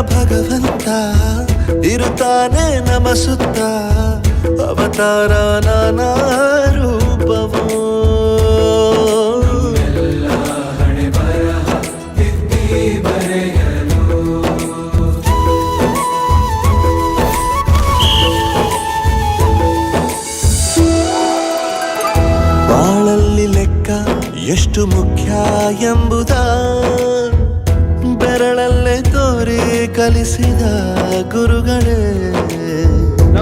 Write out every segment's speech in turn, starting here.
ಭಗವಂತ ಇರುತ್ತಾನೆ ನಮಸುತ್ತ ಅವತಾರ ನಾನಾ ರೂಪವೋ. ಲೆಕ್ಕ ಎಷ್ಟು ಮುಖ್ಯ ಎಂಬುದ ತೋರಿ ಕಲಿಸಿದ ಗುರುಗಳೇ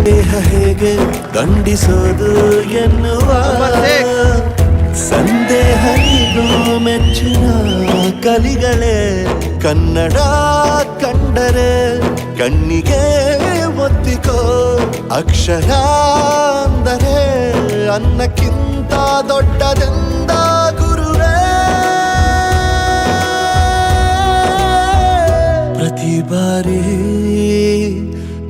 ದೇಹ ಹೇಗೆ ದಂಡಿಸೋದು ಎನ್ನುವ ಸಂದೇಹನಿಗೂ ಮೆಚ್ಚಿನ ಕಲಿಗಳೇ. ಕನ್ನಡ ಕಂಡರೆ ಕಣ್ಣಿಗೆ ಒತ್ತಿಕೋ ಅಕ್ಷರ ಅಂದರೆ ಅನ್ನಕ್ಕಿಂತ ದೊಡ್ಡದೆಂದ